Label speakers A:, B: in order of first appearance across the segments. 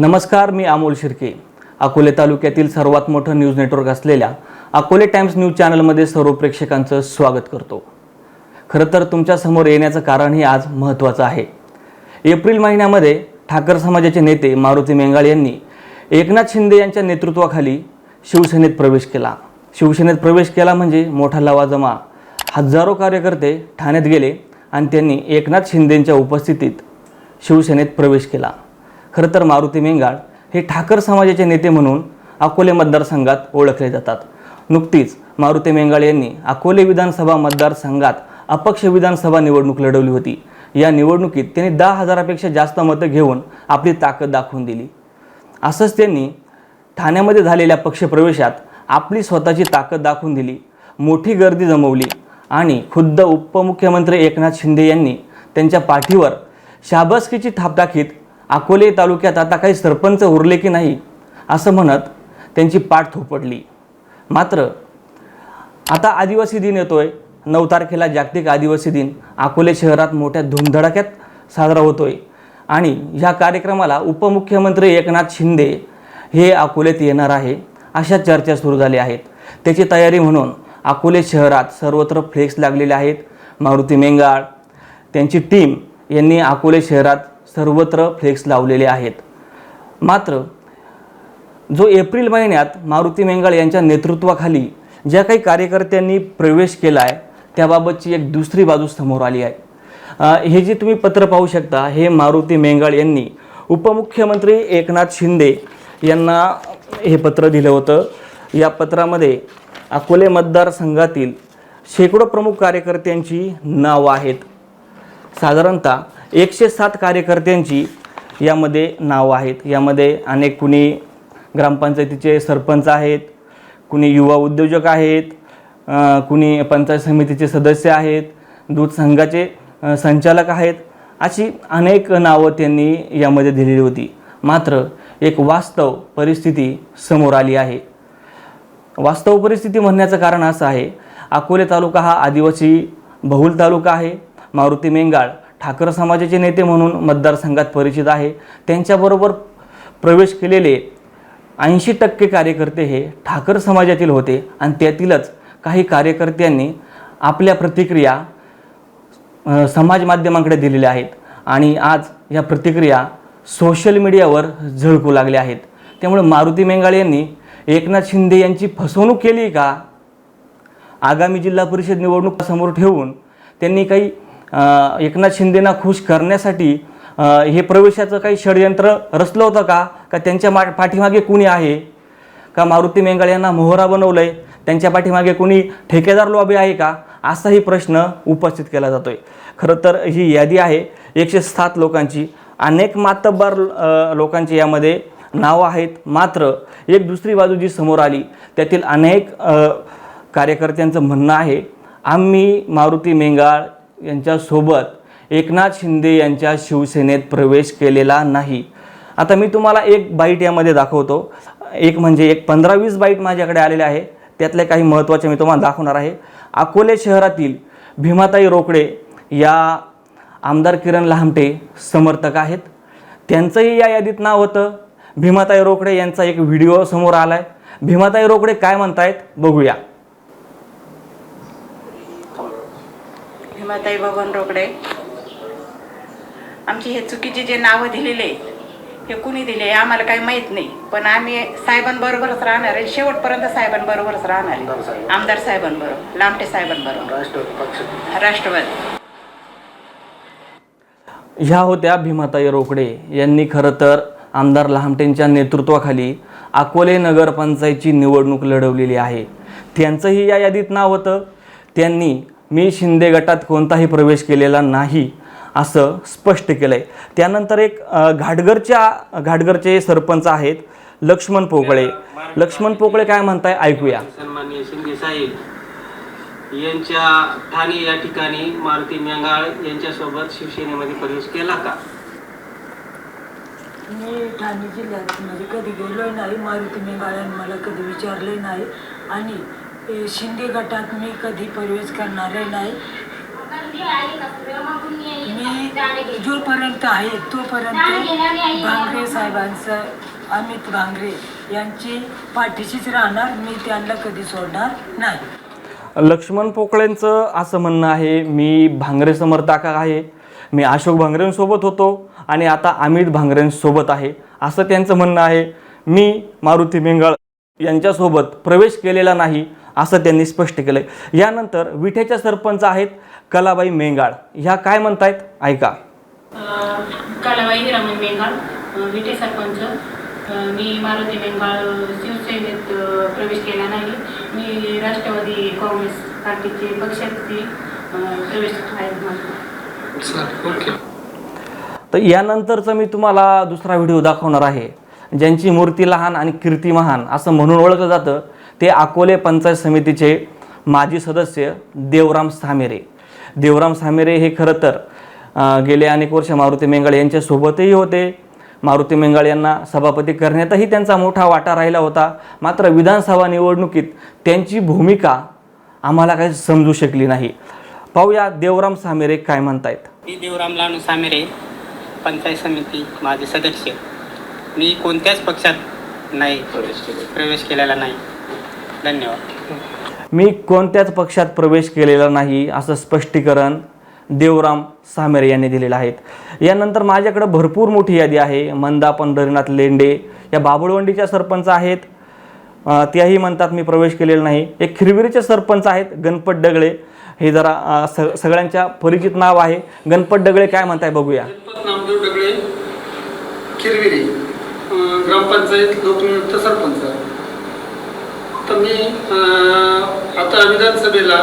A: नमस्कार मी अमोल शिर्के. अकोले तालुक्यातील सर्वात मोठं न्यूज नेटवर्क असलेल्या अकोले टाइम्स न्यूज चॅनलमध्ये सर्व प्रेक्षकांचं स्वागत करतो. खरं तर तुमच्यासमोर येण्याचं कारणही आज महत्त्वाचं आहे. एप्रिल महिन्यामध्ये ठाकर समाजाचे नेते मारुती मेंगाळ यांनी एकनाथ शिंदे यांच्या नेतृत्वाखाली शिवसेनेत प्रवेश केला. शिवसेनेत प्रवेश केला म्हणजे मोठा लवाजमा. हजारो कार्यकर्ते ठाण्यात गेले आणि त्यांनी एकनाथ शिंदेंच्या उपस्थितीत शिवसेनेत प्रवेश केला. खरं तर मारुती मेंगाळ हे ठाकर समाजाचे नेते म्हणून अकोले मतदारसंघात ओळखले जातात. नुकतीच मारुती मेंगाळ यांनी अकोले विधानसभा मतदारसंघात अपक्ष विधानसभा निवडणूक लढवली होती. या निवडणुकीत त्यांनी दहा हजारापेक्षा जास्त मतं घेऊन आपली ताकद दाखवून दिली. असंच त्यांनी ठाण्यामध्ये झालेल्या पक्षप्रवेशात आपली स्वतःची ताकद दाखवून दिली मोठी गर्दी जमवली आणि खुद्द उपमुख्यमंत्री एकनाथ शिंदे यांनी त्यांच्या पाठीवर शाबासकीची थाप टाकीत अकोले तालुक्यात आता काही सरपंच उरले की नाही असं म्हणत त्यांची पाठ थोपटली मात्र आता आदिवासी दिन येतोय. नऊ तारखेला जागतिक आदिवासी दिन. अकोले शहरात मोठ्या धुमधडाक्यात साजरा होतोय. आणि ह्या कार्यक्रमाला उपमुख्यमंत्री एकनाथ शिंदे हे अकोलेत येणार आहे अशा चर्चा सुरू झाल्या आहेत. त्याची तयारी म्हणून अकोले शहरात सर्वत्र फ्लेक्स लागलेले आहेत. मारुती मेंगाळ त्यांची टीम यांनी अकोले शहरात सर्वत्र फ्लेक्स लावलेले आहेत. मात्र जो एप्रिल महिन्यात मारुती मेंगाळ यांच्या नेतृत्वाखाली ज्या काही कार्यकर्त्यांनी प्रवेश केला आहे त्याबाबतची एक दुसरी बाजू समोर आली आहे. हे जे तुम्ही पत्र पाहू शकता हे मारुती मेंगाळ यांनी उपमुख्यमंत्री एकनाथ शिंदे यांना हे पत्र दिलं होतं. या पत्रामध्ये अकोले मतदारसंघातील शेकडो प्रमुख कार्यकर्त्यांची नावं आहेत. साधारणतः एकशे सात कार्यकर्त्यांची यामध्ये नावं आहेत. यामध्ये अनेक कुणी ग्रामपंचायतीचे सरपंच आहेत कुणी युवा उद्योजक आहेत कुणी पंचायत समितीचे सदस्य आहेत दूध संघाचे संचालक आहेत. अशी अनेक नावं त्यांनी यामध्ये दिलेली होती. मात्र एक वास्तव परिस्थिती समोर आली आहे. वास्तव परिस्थिती म्हणण्याचं कारण असं आहे अकोले तालुका हा आदिवासी बहुल तालुका आहे. मारुती मेंगाळ ठाकर समाजाचे नेते म्हणून मतदारसंघात परिचित आहे. त्यांच्याबरोबर प्रवेश केलेले ऐंशी टक्के कार्यकर्ते हे ठाकर समाजातील होते आणि त्यातीलच काही कार्यकर्त्यांनी आपल्या प्रतिक्रिया समाज माध्यमांकडे दिलेल्या आहेत आणि आज या प्रतिक्रिया सोशल मीडियावर झळकू लागल्या आहेत. त्यामुळे मारुती मेंगाळ यांनी एकनाथ शिंदे यांची फसवणूक केली का? आगामी जिल्हा परिषद निवडणूक समोर ठेवून त्यांनी काही एकनाथ शिंदेना खुश करण्यासाठी हे प्रवेशाचं काही षडयंत्र रचलं होतं का? का त्यांच्या मा पाठीमागे कुणी आहे? का मारुती मेंगाळ यांना मोहरा बनवलं आहे त्यांच्या पाठीमागे कोणी ठेकेदार लॉबी आहे का? असाही प्रश्न उपस्थित केला जातो आहे खरं तर ही यादी आहे एकशे सात लोकांची. अनेक मातब्बर लोकांची यामध्ये नावं आहेत. मात्र एक दुसरी बाजू जी समोर आली त्यातील अनेक कार्यकर्त्यांचं म्हणणं आहे आम्ही मारुती मेंगाळ यांच्यासोबत एकनाथ शिंदे यांच्या शिवसेनेत प्रवेश केलेला नाही. आता मी तुम्हाला एक बाईट यामध्ये दाखवतो. एक म्हणजे एक पंधरा वीस बाईट माझ्याकडे आलेले आहे. त्यातले काही महत्त्वाचे मी तुम्हाला दाखवणार आहे. अकोले शहरातील भीमाताई रोकडे या आमदार किरण लहामटे समर्थक आहेत. त्यांचंही या यादीत नाव होतं. भीमाताई रोकडे यांचा एक व्हिडिओ समोर आला आहे भीमाताई रोकडे काय म्हणतायत? बघूया.
B: भीमाताई बबन रोकडे. आमची हे चुकीचे जे नावं दिलेले हे कुणी दिले हे आम्हाला काही माहीत नाही. पण आम्ही साहेबांबरोबरच राहणार आहे. शेवटपर्यंत साहेबांबरोबरच राहणार आहे. आमदार साहेबांबरोबर लामटे साहेबांबरोबर. राष्ट्रवादी
A: ह्या होत्या भीमाताई रोकडे. यांनी खरं तर आमदार लहामटेंच्या नेतृत्वाखाली अकोले नगरपंचायतची निवडणूक लढवलेली आहे. त्यांचंही या यादीत नाव होतं. त्यांनी मी शिंदे गटात कोणताही प्रवेश केलेला नाही असं स्पष्ट केलं आहे त्यानंतर एक घाटघरच्या घाटघरचे सरपंच आहेत लक्ष्मण पोकळे. लक्ष्मण पोकळे काय म्हणताय? ऐकूया.
C: सन्माननीय शिंदे साहेब यांच्या ठाणे या ठिकाणी मारुती मेंगाळ यांच्यासोबत शिवसेनेमध्ये प्रवेश केला का?
D: मी ठाणे जिल्ह्यात म्हणजे कधी गेलोय नाही मारुती मेघाळ्याने मला कधी विचारले नाही. आणि शिंदे गटात मी कधी प्रवेश करणारे नाही. मी जोपर्यंत आहे तोपर्यंत भांगरे साहेबांचं अमित भांगरे यांची पाठीशीच राहणार मी त्यांना कधी सोडणार नाही.
A: लक्ष्मण पोकळेंचं असं म्हणणं आहे मी भांगरे समर्थक आहे. मी अशोक भांगरेंसोबत होतो आणि आता अमित भांगरेंसोबत आहे असं त्यांचं म्हणणं आहे. मी मारुती मेंगाळ यांच्यासोबत प्रवेश केलेला नाही असं त्यांनी स्पष्ट केलं यानंतर विठ्याच्या सरपंच आहेत कलाबाई मेंगाळ. ह्या काय म्हणतायत? ऐका.
E: कालाबाई हिरामण बेंगाळ अ, विटे सरपंच. मी मारुती बेंगाळ शिवसेनेत प्रवेश केला नाही. मी राष्ट्रवादी काँग्रेस पार्टीचे पक्षाचे प्रवेश आहे
A: तर यानंतरचं मी तुम्हाला दुसरा व्हिडिओ दाखवणार आहे. ज्यांची मूर्ती लहान आणि कीर्ती महान असं म्हणून ओळखलं जातं ते अकोले पंचायत समितीचे माजी सदस्य देवराम सामेरे. देवराम सामेरे हे खरं तर गेले अनेक वर्ष मारुती मेंगाळ यांच्यासोबतही होते. मारुती मेंगाळ यांना सभापती करण्यातही त्यांचा मोठा वाटा राहिला होता. मात्र विधानसभा निवडणुकीत त्यांची भूमिका आम्हाला काही समजू शकली नाही. पाहूया देवराम सामेरे काय म्हणतायत.
C: मी देवराम लानू सामेरे पंचायत समिती माझे सदस्य. मी कोणत्याच पक्षात नाही प्रवेश केलेला नाही. धन्यवाद.
A: मी कोणत्याच पक्षात प्रवेश केलेला नाही असं स्पष्टीकरण देवराम सामेरे यांनी दिलेलं आहे. यानंतर माझ्याकडं भरपूर मोठी यादी आहे. मंदा पंढरीनाथ लेंडे या बाबुळवंडीच्या सरपंच आहेत. त्याही म्हणतात मी प्रवेश केलेला नाही. एक खिरविरीचे सरपंच आहेत गणपत डगळे. हे जरा स सगळ्यांच्या परिचित नाव आहे. गणपत डगळे काय म्हणताय बघूया.
F: गणपत नामदेव डगळे किरविरी अं, ग्रामपंचायत लोकनियुक्त सरपंच. तर मी आता विधानसभेला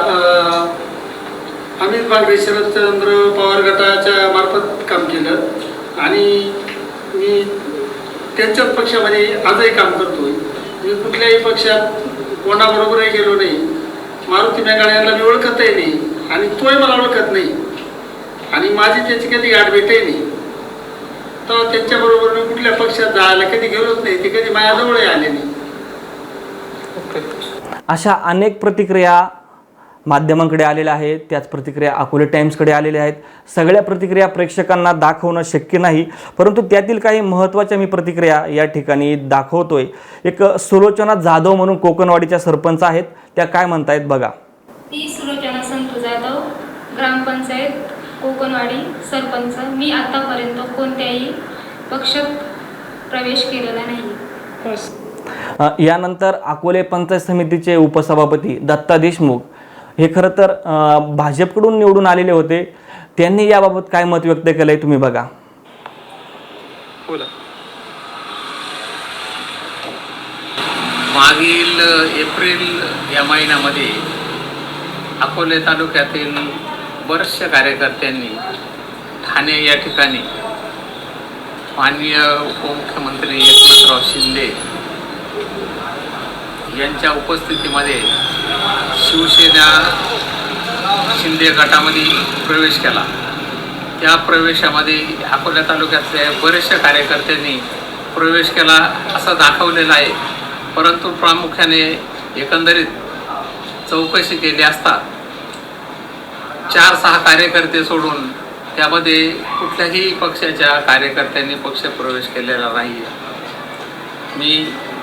F: अमित बागडे शरदचंद्र पवार गटाच्या मार्फत काम केलं. आणि मी त्यांच्याच पक्षामध्ये आजही काम करतोय. मी कुठल्याही पक्षात कोणाबरोबरही गेलो नाही. मारुती मेघाळे यांना मी ओळखतही नाही. आणि तोही मला ओळखत नाही. आणि माझी त्याची कधी गाठ भेटही नाही. तर त्यांच्याबरोबर मी कुठल्या पक्षात जायला कधी गेलोच नाही. ते कधी माझ्याजवळही आले नाही.
A: अशा अनेक प्रतिक्रिया माध्यमांकडे आलेल्या आहेत. त्याच प्रतिक्रिया अकोले टाइम्सकडे आलेल्या आहेत. सगळ्या प्रतिक्रिया प्रेक्षकांना दाखवणं शक्य नाही. परंतु त्यातील काही महत्त्वाच्या मी प्रतिक्रिया या ठिकाणी दाखवतोय. एक सुलोचना जाधव म्हणून कोकणवाडीच्या सरपंच आहेत. त्या काय म्हणतायत बघा.
G: ती सुलोचना संतू जाधव ग्रामपंचायत कोकणवाडी सरपंच. मी आतापर्यंत कोणत्याही पक्षात प्रवेश केलेला नाही.
A: यानंतर अकोले पंचायत समितीचे उपसभापती दत्ता देशमुख हे खरं तर भाजपकडून निवडून आलेले होते. त्यांनी याबाबत काय मत व्यक्त केलं आहे तुम्ही बघा.
H: मागील एप्रिल या महिन्यामध्ये अकोले तालुक्यातील बऱ्याचशा कार्यकर्त्यांनी ठाणे या ठिकाणी माननीय उपमुख्यमंत्री एकनाथराव शिंदे यांच्या उपस्थितीमध्ये शिवसेना शिंदे गटामध्ये प्रवेश केला. त्या प्रवेशामध्ये अकोला तालुक्यातल्या बऱ्याचशा कार्यकर्त्यांनी प्रवेश केला असा दाखवलेला आहे. परंतु प्रामुख्याने एकंदरीत चौकशी केली असता चार सहा कार्यकर्ते सोडून त्यामध्ये कुठल्याही पक्षाच्या कार्यकर्त्यांनी पक्ष प्रवेश केलेला नाही मी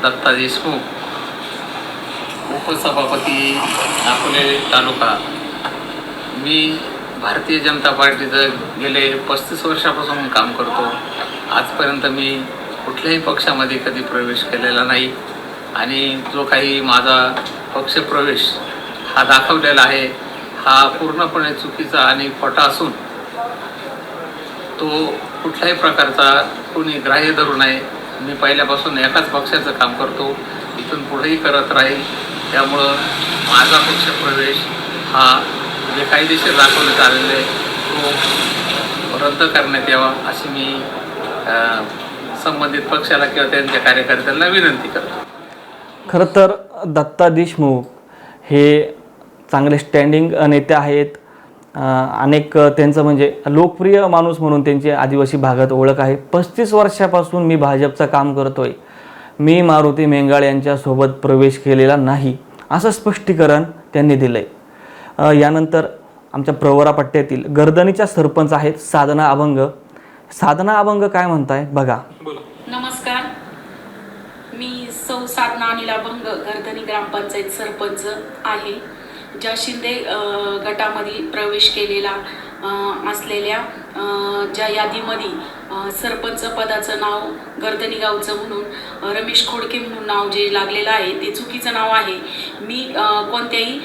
H: दत्ता देशमुख उपसभापती अकोले तालुका. मी भारतीय जनता पार्टीचं गेले पस्तीस वर्षापासून काम करतो. आजपर्यंत मी कुठल्याही पक्षामध्ये कधी प्रवेश केलेला नाही. आणि जो काही माझा पक्षप्रवेश हा दाखवलेला आहे हा पूर्णपणे चुकीचा आणि खोटा असून तो कुठल्याही प्रकारचा कोणी ग्राह्य धरू नये. मी पहिल्यापासून एकाच पक्षाचं काम करतो. इथून पुढेही करत राहील. त्यामुळं माझा पक्षप्रवेश हा म्हणजे जे कायदेशीर दाखवण्यात आलेले तो रद्द करण्यात यावा अशी मी संबंधित पक्षाला किंवा त्यांच्या कार्यकर्त्यांना विनंती करतो.
A: खरं तर दत्ता देशमुख हे चांगले स्टँडिंग नेते आहेत. अनेक त्यांचं म्हणजे लोकप्रिय माणूस म्हणून त्यांची आदिवासी भागात ओळख आहे. पस्तीस वर्षापासून मी भाजपचं काम करतोय. मी मारुती मेंगाळ यांच्यासोबत प्रवेश केलेला नाही असं स्पष्टीकरण त्यांनी दिलं आहे यानंतर आमच्या प्रवरा पट्ट्यातील गर्दनीच्या सरपंच आहेत साधना अभंग. साधना अभंग काय म्हणताय? बघा.
E: नमस्कार. मी सौ साधना अनिल अभंग गर्दनी ग्रामपंचायत सरपंच आहे ज्या शिंदे गटामध्ये प्रवेश केलेला असलेल्या ज्या यादीमध्ये सरपंच पदाचं नाव गर्दनी गावचं म्हणून रमेश खोडके म्हणून नाव जे लागलेलं आहे ते चुकीचं नाव आहे. मी कोणत्याही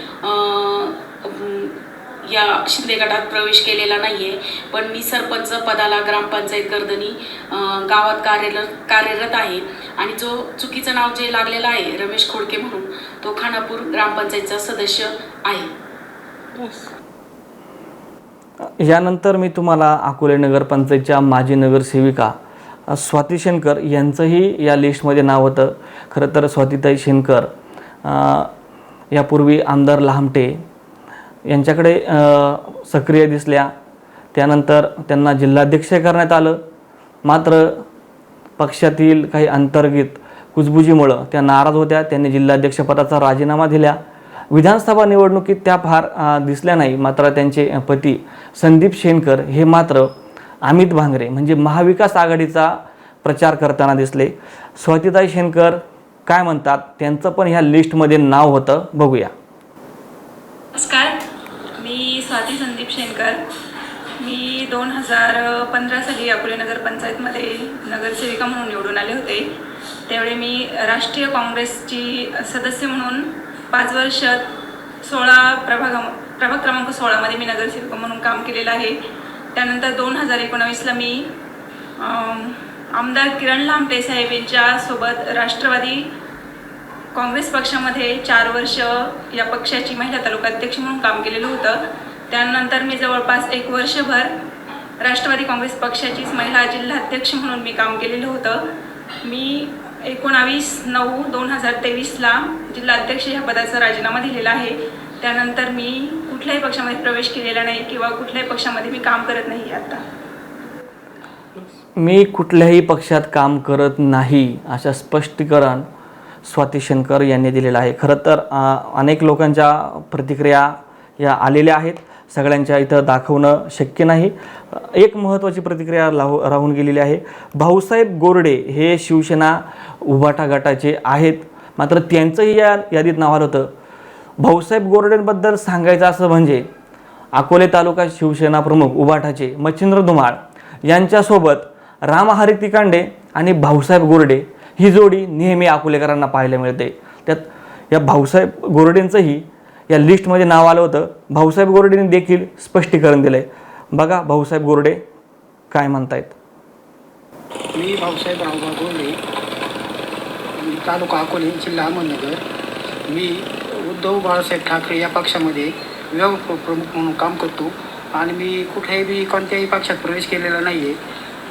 E: या शिंदे गटात प्रवेश केलेला नाही आहे पण मी सरपंच पदाला ग्रामपंचायत गर्दनी गावात कार्यरत कार्यरत आहे. आणि जो चुकीचं नाव जे लागलेलं आहे रमेश खोडके म्हणून तो खानापूर ग्रामपंचायतचा सदस्य आहे.
A: यानंतर मी तुम्हाला अकोले नगरपंचायतच्या माजी नगरसेविका स्वाती शेनकर यांचंही या लिस्टमध्ये नाव होतं. खरं तर स्वातीताई शेनकर यापूर्वी आमदार लहामटे यांच्याकडे सक्रिय दिसल्या. त्यानंतर त्यांना जिल्हाध्यक्ष करण्यात आलं. मात्र पक्षातील काही अंतर्गत कुजबुजीमुळं त्या नाराज होत्या. त्यांनी जिल्हाध्यक्षपदाचा राजीनामा दिला. विधानसभा निवडणुकीत त्या फार दिसल्या नाही. मात्र त्यांचे पती संदीप शेनकर हे मात्र अमित भांगरे म्हणजे महाविकास आघाडीचा प्रचार करताना दिसले. स्वातीताई शेनकर काय म्हणतात? त्यांचं पण ह्या लिस्टमध्ये नाव होतं. बघूया.
I: नमस्कार. मी स्वाती संदीप शेनकर मी दोन हजार पंधरा साली अकोले नगरपंचायतमध्ये नगरसेविका म्हणून निवडून आले होते. त्यावेळी मी राष्ट्रीय काँग्रेसची सदस्य म्हणून पाच वर्ष सोळा प्रभागा प्रभाग क्रमांक सोळामध्ये मी नगरसेविका म्हणून काम केलेलं आहे. त्यानंतर दोन हजार एकोणावीसला मी आमदार किरण लांबटे साहेब यांच्यासोबत राष्ट्रवादी काँग्रेस पक्षामध्ये चार वर्ष या पक्षाची महिला तालुकाध्यक्ष म्हणून काम केलेलं होतं. त्यानंतर मी जवळपास एक वर्षभर राष्ट्रवादी काँग्रेस पक्षाचीच महिला जिल्हाध्यक्ष म्हणून मी काम केलेलं होतं. मी एकोणावीस नऊ दोन हजार तेवीसला जिल्हाध्यक्ष ह्या पदाचा राजीनामा दिलेला आहे. त्यानंतर मी कुठल्याही पक्षामध्ये प्रवेश केलेला नाही किंवा कुठल्याही पक्षामध्ये मी काम करत नाही आता.
A: मी कुठल्याही पक्षात काम करत नाही अशा स्पष्टीकरण स्वाती शंकर यांनी दिलेलं आहे. खरं तर अनेक लोकांच्या प्रतिक्रिया या आलेल्या आहेत. सगळ्यांच्या इथं दाखवणं शक्य नाही. एक महत्त्वाची प्रतिक्रिया लावू राहून गेलेली आहे. भाऊसाहेब गोरडे हे शिवसेना उभाटा गटाचे आहेत. मात्र त्यांचंही या यादीत नाव आलं होतं. भाऊसाहेब गोरडेंबद्दल सांगायचं असं म्हणजे अकोले तालुका शिवसेना प्रमुख उभाटाचे मच्छिंद्र धुमाळ यांच्यासोबत रामहारी तिकांडे आणि भाऊसाहेब गोरडे ही जोडी नेहमी अकोलेकरांना पाहायला मिळते. त्यात या भाऊसाहेब गोरडेंचंही या लिस्टमध्ये नाव आलं होतं. भाऊसाहेब गोरडेंनी देखील स्पष्टीकरण दिलं आहे बघा भाऊसाहेब गोरडे काय म्हणतायत.
J: मी भाऊसाहेब रावबा गोंडे तालुका अकोले जिल्हा अहमदनगर. मी उद्धव बाळासाहेब ठाकरे या पक्षामध्ये विभाग प्रमुख म्हणून काम करतो आणि मी कुठेही बी कोणत्याही पक्षात प्रवेश केलेला नाही आहे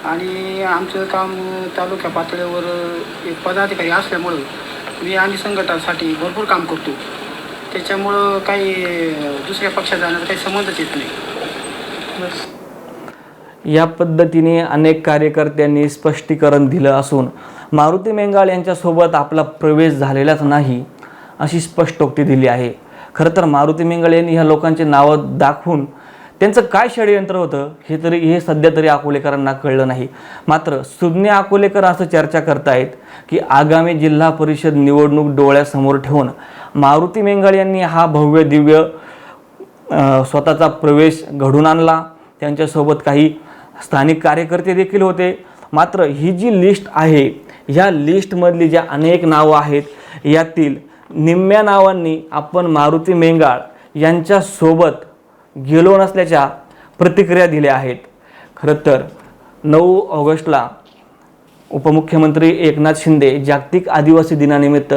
J: आणि आमचं काम तालुक्या पातळीवर एक पदाधिकारी असल्यामुळं मी आणि संघटनासाठी भरपूर काम करतो. त्याच्यामुळं काही दुसऱ्या पक्षात जाण्याचा काही संबंधच येत नाही. बस.
A: या पद्धतीने अनेक कार्यकर्त्यांनी स्पष्टीकरण दिलं असून मारुती मेंगाळ यांच्यासोबत आपला प्रवेश झालेलाच नाही अशी स्पष्टोक्ती दिली आहे. खरं तर मारुती मेंगाळ यांनी ह्या लोकांचे नावं दाखवून त्यांचं काय षडयंत्र होतं हे तरी हे सध्या तरी अकोलेकरांना कळलं नाही. मात्र सुज्ञ अकोलेकर असं चर्चा करतायत की आगामी जिल्हा परिषद निवडणूक डोळ्यासमोर ठेवून मारुती मेंगाळ यांनी हा भव्य दिव्य स्वतःचा प्रवेश घडून आणला. त्यांच्यासोबत काही स्थानिक कार्यकर्ते देखील होते. मात्र ही जी लिस्ट आहे ह्या लिस्टमधली ज्या अनेक नावं आहेत यातील निम्म्या नावांनी आपण मारुती मेंगाळ यांच्यासोबत गेलो नसल्याच्या प्रतिक्रिया दिल्या आहेत. खरं तर नऊ ऑगस्टला उपमुख्यमंत्री एकनाथ शिंदे जागतिक आदिवासी दिनानिमित्त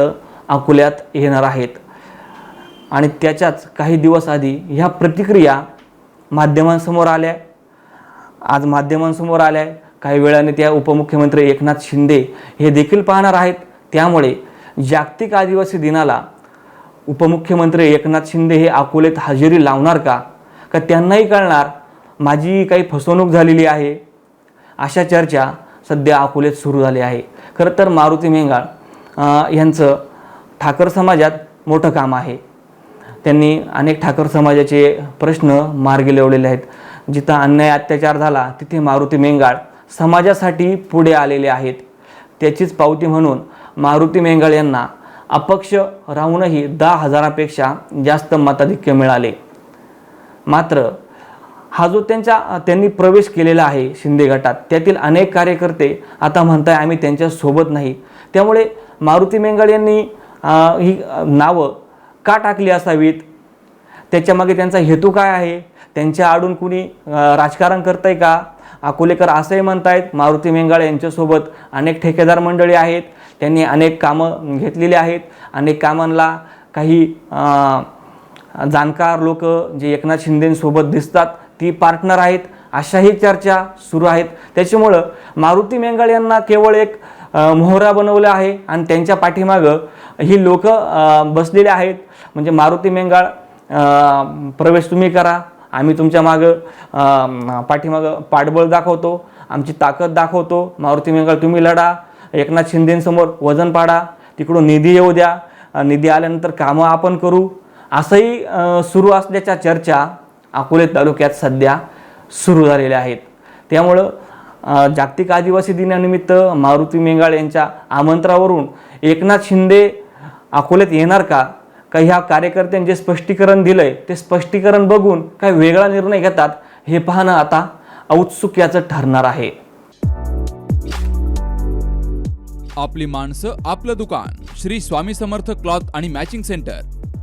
A: अकोल्यात येणार आहेत. आणि त्याच्याच काही दिवस आधी ह्या प्रतिक्रिया माध्यमांसमोर आल्या. आज माध्यमांसमोर आल्या. काही वेळाने त्या उपमुख्यमंत्री एकनाथ शिंदे हे देखील पाहणार आहेत. त्यामुळे जागतिक आदिवासी दिनाला उपमुख्यमंत्री एकनाथ शिंदे हे अकोलेत हजेरी लावणार का? का त्यांनाही कळणार माझी काही फसवणूक झालेली आहे? अशा चर्चा सध्या अकोल्यात सुरू झाली आहे. खरं तर मारुती मेंगाळ यांचं ठाकर समाजात मोठं काम आहे. त्यांनी अनेक ठाकर समाजाचे प्रश्न मार्गी लावलेले आहेत. जिथं अन्याय अत्याचार झाला तिथे मारुती मेंगाळ समाजासाठी पुढे आलेले आहेत. त्याचीच पावती म्हणून मारुती मेंगाळ यांना अपक्ष राहूनही दहा हजारापेक्षा जास्त मताधिक्य मिळाले. मात्र हा जो त्यांच्या त्यांनी प्रवेश केलेला आहे शिंदे गटात त्यातील अनेक कार्यकर्ते आता म्हणताय आम्ही त्यांच्यासोबत नाही. त्यामुळे मारुती मेंगाळ यांनी ही नावं का टाकली असावीत? त्याच्यामागे त्यांचा हेतू काय आहे? त्यांच्या आडून कुणी राजकारण करतंय का? अकोलेकर असंही म्हणतायत मारुती मेंगाळ यांच्यासोबत अनेक ठेकेदार मंडळी आहेत त्यांनी अनेक कामं घेतलेली आहेत अनेक कामांना काही जाणकार लोक जे एकनाथ शिंदेंसोबत दिसतात ती पार्टनर आहेत. अशाही चर्चा सुरू आहेत. त्याच्यामुळं मारुती मेंगाळ यांना केवळ एक मोहरा बनवला आहे आणि त्यांच्या पाठीमागं ही लोक बसलेले आहेत. म्हणजे मारुती मेंगाळ प्रवेश तुम्ही करा. आम्ही तुमच्या मागं पाठीमागं पाठबळ दाखवतो. आमची ताकद दाखवतो. मारुती मेंगाळ तुम्ही लढा. एकनाथ शिंदेंसमोर वजन पाडा. तिकडून निधी येऊ द्या. निधी आल्यानंतर कामं आपण करू. असंही सुरू असल्याच्या चर्चा अकोले तालुक्यात सध्या सुरू झालेल्या आहेत. त्यामुळं जागतिक आदिवासी दिनानिमित्त मारुती मेंगाळ यांच्या आमंत्रणावरून एकनाथ शिंदे अकोल्यात येणार का? का ह्या कार्यकर्त्यांनी जे स्पष्टीकरण दिलं आहे ते स्पष्टीकरण बघून काय वेगळा निर्णय घेतात हे पाहणं आता औत्सुक्याचं ठरणार आहे.
K: आपली माणसं आपलं दुकान. श्री स्वामी समर्थ क्लॉथ आणि मॅचिंग सेंटर.